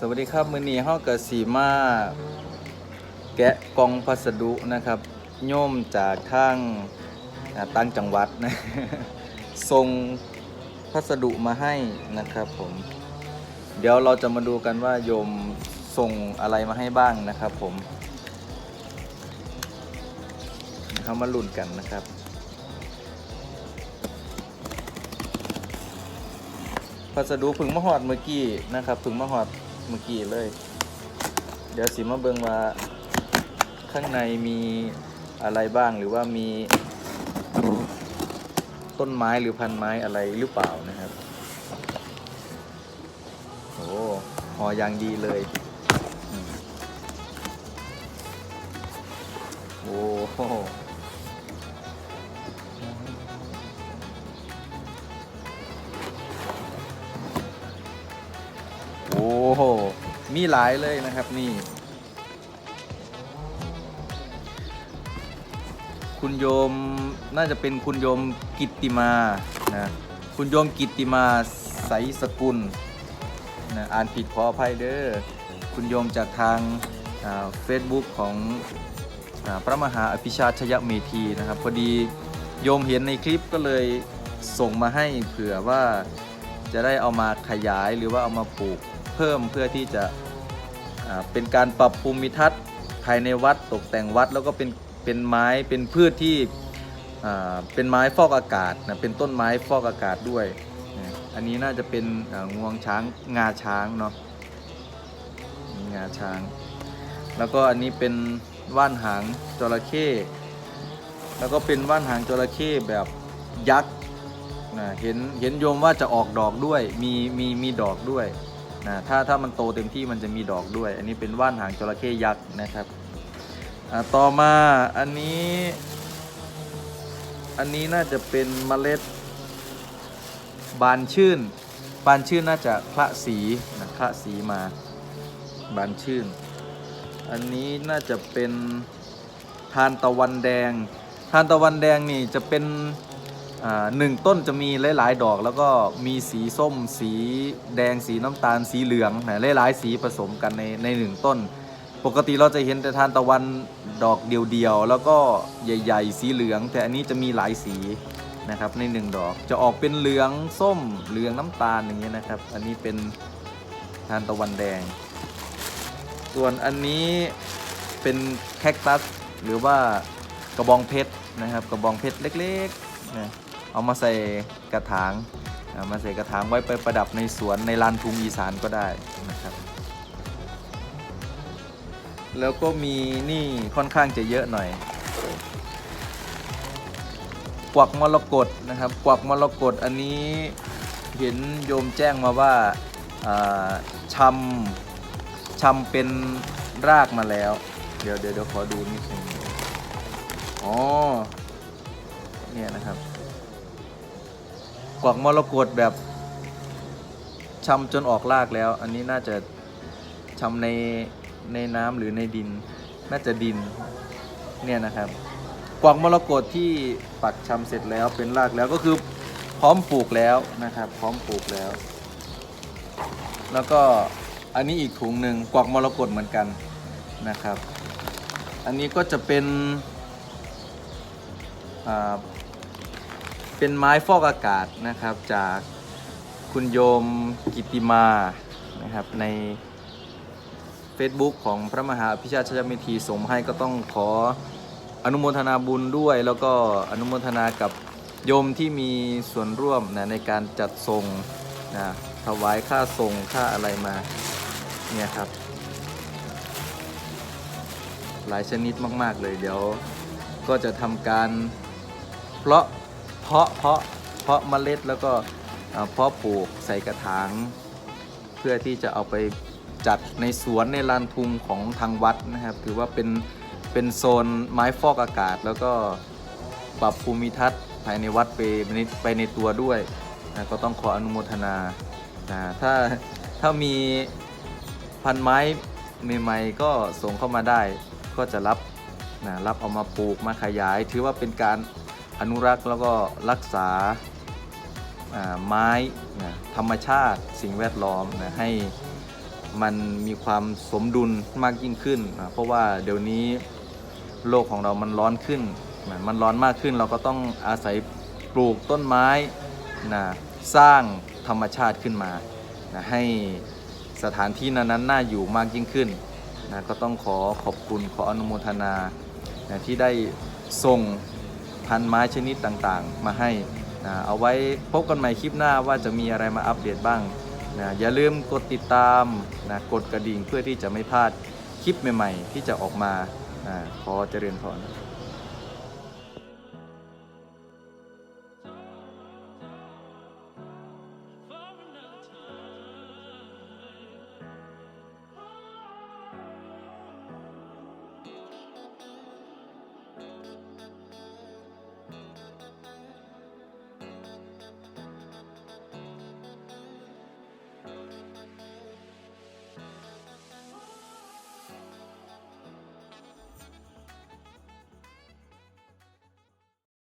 สวัสดีครับมือนี้เฮากับสีมาแกะกองพัสดุนะครับโยมจากทางต่างจังหวัดนะส่งพัสดุมาให้นะครับผมเดี๋ยวเราจะมาดูกันว่าโยมส่งอะไรมาให้บ้างนะครับผมเขามาลุ้นกันนะครับพัสดุผึ่งมาหอดเมื่อกี้นะครับผึ่งมาหอด เมื่อกี้เลย เดี๋ยวสิมาเบิ่งว่า ข้างในมีอะไรบ้างหรือว่ามี ต้นไม้หรือพันไม้อะไรหรือเปล่านะครับโอ้ห่ออย่างดีเลยอืมโอ้ โหโอ้โห มีหลายเลยนะครับนี่ คุณโยมน่าจะเป็นคุณโยมกิตติมานะคุณโยมกิตติมาใสสกุลนะอ่านผิดขออภัยเด้อคุณโยมจากทางเฟซบุ๊กของอพระมหาอภิชาติชยเมธีนะครับ พอดีโยมเห็นในคลิปก็เลยส่งมาให้เผื่อว่าจะได้เอามาขยายหรือว่าเอามาปลูก เพิ่มเพื่อที่จะเป็นการปรับภูมิทัศน์ภายในวัดตกแต่งวัดแล้วก็เป็นเป็นไม้เป็นพืชที่เป็นไม้ฟอกอากาศนะเป็นต้นไม้ฟอกอากาศด้วย อันนี้น่าจะเป็นงวงช้างงาช้างเนาะงาช้าง แล้วก็อันนี้เป็นว่านหางจระเข้แล้วก็เป็นว่านหางจระเข้แบบยักษ์นะเห็นเห็นโยมว่าจะออกดอกด้วยมีมีมีดอกด้วย นะถ้าถ้ามันโตเต็มที่มันจะมีดอกด้วย อันนี้เป็นว่านหางจระเข้ยักษ์นะครับต่อมาอันนี้ อันนี้น่าจะเป็นเมล็ด บานชื่น บานชื่นน่าจะคละสีนะคละสีมาบานชื่น อันนี้น่าจะเป็นทานตะวันแดง ทานตะวันแดงนี่จะเป็น หนึ่งต้นจะมีหลาย ๆ ดอกแล้วก็มีสีส้ม สีแดงสีน้ำตาลสีเหลืองนะหลายๆ สีผสมกันในในหนึ่งต้น ปกติเราจะเห็นแต่ทานตะวันดอกเดียวๆแล้วก็ใหญ่ ๆ สีเหลือง แต่อันนี้จะมีหลายสีนะครับในหนึ่งดอกจะออกเป็นเหลืองส้มเหลืองน้ำตาลอย่างเงี้ยนะครับ อันนี้เป็นทานตะวันแดง ส่วนอันนี้เป็นแคคตัสหรือว่ากระบองเพชรนะครับ กระบองเพชรเล็กๆนะ เอามาใส่กระถางเอามาใส่กระถางไว้ไปประดับในสวนในลานทุงอีสานก็ได้นะครับ แล้วก็มีนี่ค่อนข้างจะเยอะหน่อยกวักมรกตนะครับกวักมรกตอันนี้เห็นโยมแจ้งมาว่าอ่าชำชำเป็นรากมาแล้ว เดี๋ยวเดี๋ยวเดี๋ยวขอดูนิดนึงอ๋อเนี่ยนะครับ กวักมรกตแบบชำจนออกรากแล้ว อันนี้น่าจะชำในในน้ำหรือในดิน น่าจะดินเนี่ยนะครับกวักมรกตที่ปักชำเสร็จแล้วเป็นรากแล้วก็คือพร้อมปลูกแล้วนะครับ พร้อมปลูกแล้ว แล้วก็อันนี้อีกถุงหนึ่งกวักมรกตเหมือนกันนะครับ อันนี้ก็จะเป็นอ่า เป็นไม้ฟอกอากาศนะครับจากคุณโยมกิติมานะครับใน Facebook ของพระมหาอภิชาชยเมธีสมให้ก็ต้องขออนุโมทนาบุญด้วย แล้วก็อนุโมทนากับโยมที่มีส่วนร่วมนะในการจัดส่งนะถวายค่าส่งค่าอะไรมาเนี่ยครับ หลายชนิดมาก ๆ เลยเดี๋ยวก็จะทำการเพาะ เพาะเพาะเพาะเมล็ดแล้วก็เพาะปลูกใส่กระถาง เพื่อที่จะเอาไปจัดในสวนในลานทุงของทางวัดนะครับ ถือว่าเป็นเป็นโซนไม้ฟอกอากาศ แล้วก็ปรับภูมิทัศน์ภายในวัดไปไปในตัวด้วยนะก็ต้องขออนุโมทนานะถ้าถ้ามีพันไม้ใหม่ๆก็ส่งเข้ามาได้ ก็จะรับนะรับเอามาปลูกมาขยาย ถือว่าเป็นการ อนุรักษ์แล้วก็รักษาไม้นะธรรมชาติสิ่งแวดล้อมนะให้มันมีความสมดุลมากยิ่งขึ้นนะเพราะว่าเดี๋ยวนี้โลกของเรามันร้อนขึ้นนะมันร้อนมากขึ้นเราก็ต้องอาศัยปลูกต้นไม้นะสร้างธรรมชาติขึ้นมานะให้สถานที่นั้นๆน่าอยู่มากยิ่งขึ้นนะก็ต้องขอขอบคุณขออนุโมทนานะที่ได้ส่ง พันไม้ชนิดต่างๆ มาให้นะเอาไว้พบกันใหม่คลิปหน้าว่าจะมีอะไรมาอัปเดตบ้างนะอย่าลืมกดติดตามนะกดกระดิ่งเพื่อที่จะไม่พลาดคลิปใหม่ ๆ ที่จะออกมานะขอเจริญพร